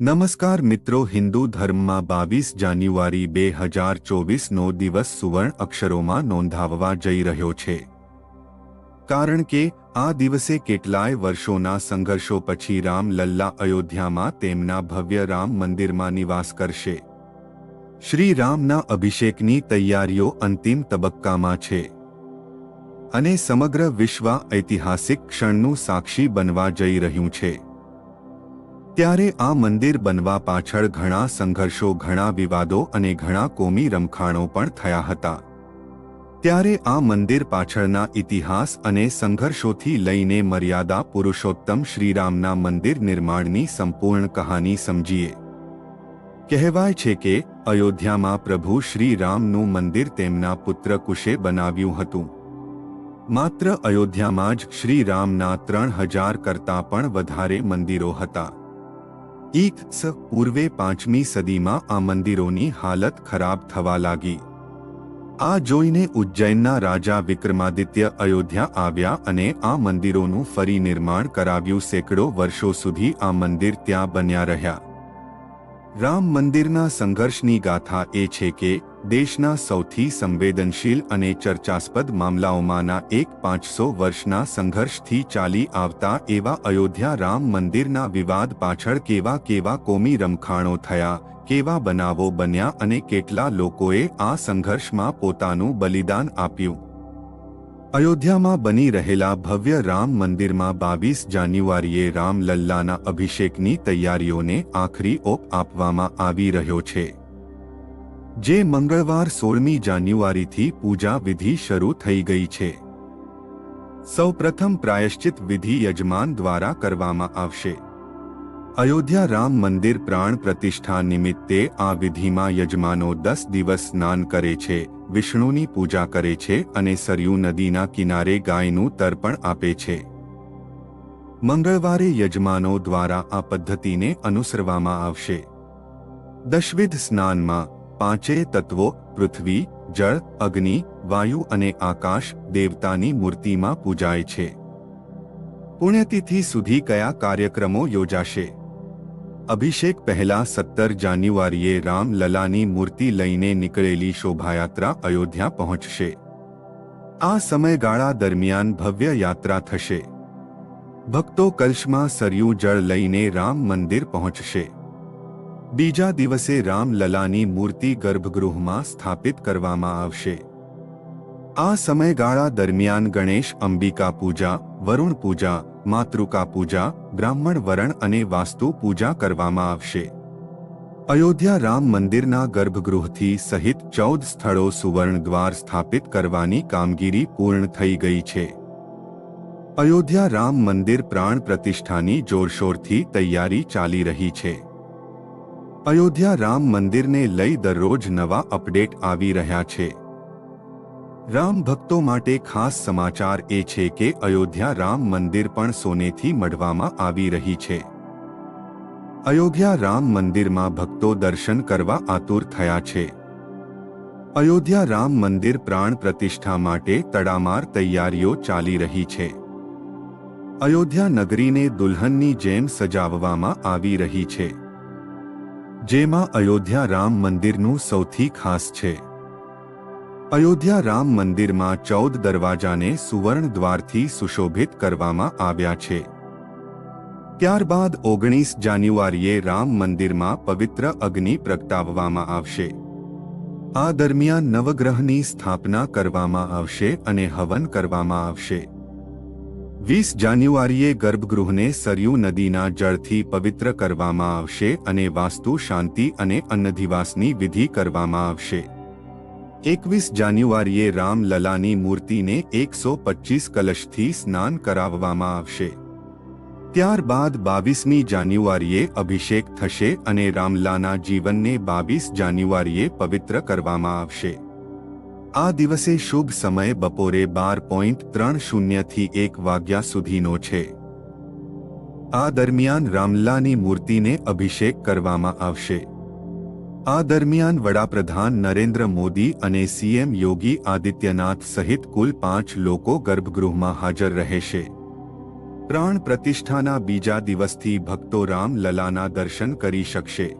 નમસ્કાર મિત્રો, હિન્દુ ધર્મમાં બાવીસ જાન્યુઆરી બે હજાર ચોવીસનો દિવસ સુવર્ણ અક્ષરોમાં નોંધાવવા જઈ રહ્યો છે. કારણ કે, આ દિવસે કેટલાય વર્ષોના સંઘર્ષો પછી રામ લલ્લા અયોધ્યામાં તેમના ભવ્ય રામ મંદિરમાં નિવાસ કરશે. શ્રી રામના અભિષેકની તૈયારીઓ અંતિમ તબક્કામાં છે. અને સમગ્ર વિશ્વ ઐતિહાસિક ક્ષણનું સાક્ષી બનવા જઈ રહ્યું છે. ત્યારે આ મંદિર બનવા પાછળ ઘણા સંઘર્ષો, ઘણા વિવાદો અને ઘણા કોમી રમખાણો પણ થયા હતા. ત્યારે આ મંદિર પાછળના ઇતિહાસ અને સંઘર્ષોથી લઈને મર્યાદા પુરુષોત્તમ શ્રીરામના મંદિર નિર્માણની સંપૂર્ણ કહાની સમજીએ. કહેવાય છે કે અયોધ્યામાં પ્રભુ શ્રીરામનું મંદિર તેમના પુત્ર કુશે બનાવ્યું હતું. માત્ર અયોધ્યામાં જ શ્રીરામના ત્રણ હજાર કરતાં પણ વધારે મંદિરો હતા. ઈક સ પૂર્વે પાંચમી સદીમાં આ મંદિરોની હાલત ખરાબ થવા લાગી. આ જોઈને ઉજ્જૈનના રાજા વિક્રમાદિત્ય અયોધ્યા આવ્યા અને આ મંદિરોનું ફરી નિર્માણ કરાવ્યું સેંકડો વર્ષો સુધી આ મંદિર ત્યાં બન્યા રહ્યા. રામ મંદિરના સંઘર્ષની ગાથા એ છે કે, દેશના સૌથી સંવેદનશીલ અને ચર્ચાસ્પદ મામલાઓમાંના એક પાંચસો વર્ષના સંઘર્ષથી ચાલી આવતા એવા અયોધ્યા રામ મંદિરના વિવાદ પાછળ કેવા કેવા કોમી રમખાણો થયા, કેવા બનાવો બન્યા અને કેટલા લોકોએ આ સંઘર્ષમાં પોતાનું બલિદાન આપ્યું. અયોધ્યામાં બની રહેલા ભવ્ય રામ મંદિરમાં બાવીસ જાન્યુઆરીએ રામલલ્લાના અભિષેકની તૈયારીઓને આખરી ઓપ આપવામાં આવી રહ્યો છે. જે મંગળવાર સોળમી જાન્યુઆરીથી પૂજા વિધિ શરૂ થઈ ગઈ છે. સૌપ્રથમ પ્રાયશ્ચિત વિધિ યજમાન દ્વારા કરવામાં આવશે. અયોધ્યા રામ મંદિર પ્રાણ પ્રતિષ્ઠા નિમિત્તે આ વિધિમાં યજમાનો દસ દિવસ સ્નાન કરે છે. વિષ્ણુની પૂજા કરે છે અને સરયુ નદીના કિનારે ગાયનું તર્પણ આપે છે. મંગળવારે યજમાનો દ્વારા આ પદ્ધતિને અનુસરવામાં આવશે. દશવિધ સ્નાનમાં પાંચેય તત્વો, પૃથ્વી, જળ, અગ્નિ, વાયુ અને આકાશ દેવતાની મૂર્તિમાં પૂજાય છે. પુણ્યતિથિ સુધી કયા કાર્યક્રમો યોજાશે? અભિષેક પહેલા સત્તર જાન્યુઆરીએ રામલલાની મૂર્તિ લઈને નીકળેલી શોભાયાત્રા અયોધ્યા પહોંચશે. આ સમયગાળા દરમિયાન ભવ્ય યાત્રા થશે. ભક્તો કલશમાં સરયું જળ લઈને રામ મંદિર પહોંચશે. બીજા દિવસે રામલલાની મૂર્તિ ગર્ભગૃહમાં સ્થાપિત કરવામાં આવશે. આ સમયગાળા દરમિયાન ગણેશ અંબિકા પૂજા, વરુણ પૂજા માતૃકા પૂજા, બ્રાહ્મણ વરણ અને વાસ્તુ પૂજા કરવામાં આવશે. અયોધ્યા રામ મંદિરના ગર્ભગૃહથી સહિત ચૌદ સ્થળો સુવર્ણ દ્વાર સ્થાપિત કરવાની કામગીરી પૂર્ણ થઈ ગઈ છે. અયોધ્યા રામ મંદિર પ્રાણ પ્રતિષ્ઠાની જોરશોરથી તૈયારી ચાલી રહી છે. અયોધ્યા રામ મંદિરને લઈ દરરોજ નવા અપડેટ આવી રહ્યા છે. રામ ભક્તો માટે ખાસ સમાચાર એ છે કે અયોધ્યા રામ મંદિર પણ સોનેથી મઢવામાં આવી રહી છે. અયોધ્યા રામ મંદિરમાં ભક્તો દર્શન કરવા આતુર થયા છે. અયોધ્યા રામ મંદિર પ્રાણ પ્રતિષ્ઠા માટે તડામાર તૈયારીઓ ચાલી રહી છે. અયોધ્યા નગરીને દુલ્હનની જેમ સજાવવામાં આવી રહી છે. જેમાં અયોધ્યા રામ મંદિરનું સૌથી ખાસ છે. અયોધ્યા રામ મંદિરમાં ચૌદ દરવાજાને સુવર્ણ દ્વારથી સુશોભિત કરવામાં આવ્યા છે. ત્યારબાદ ઓગણીસ જાન્યુઆરીએ રામ મંદિરમાં પવિત્ર અગ્નિ પ્રગટાવવામાં આવશે. આ દરમિયાન નવગ્રહની સ્થાપના કરવામાં આવશે અને હવન કરવામાં આવશે. વીસ જાન્યુઆરીએ ગર્ભગૃહને સરયુ નદીના જળથી પવિત્ર કરવામાં આવશે અને વાસ્તુ શાંતિ અને અન્નધિવાસની વિધિ કરવામાં આવશે. એકવીસ જાન્યુઆરીએ રામલલાની મૂર્તિને એકસો પચીસ કલશથી સ્નાન કરાવવામાં આવશે. ત્યારબાદ બાવીસમી જાન્યુઆરીએ અભિષેક થશે અને રામલાના જીવનને બાવીસ જાન્યુઆરીએ પવિત્ર કરવામાં આવશે. આ દિવસે શુભ સમય બપોરે બાર પોઈન્ટ ત્રણ શૂન્યથી એક વાગ્યા સુધીનો છે. આ દરમિયાન રામલાની મૂર્તિને અભિષેક કરવામાં આવશે. આ દરમિયાન વડાપ્રધાન નરેન્દ્ર મોદી અને સીએમ યોગી આદિત્યનાથ સહિત કુલ પાંચ લોકો ગર્ભગૃહમાં હાજર રહેશે. પ્રાણ પ્રતિષ્ઠાના બીજા દિવસથી ભક્તો રામ લલાના દર્શન કરી શકશે.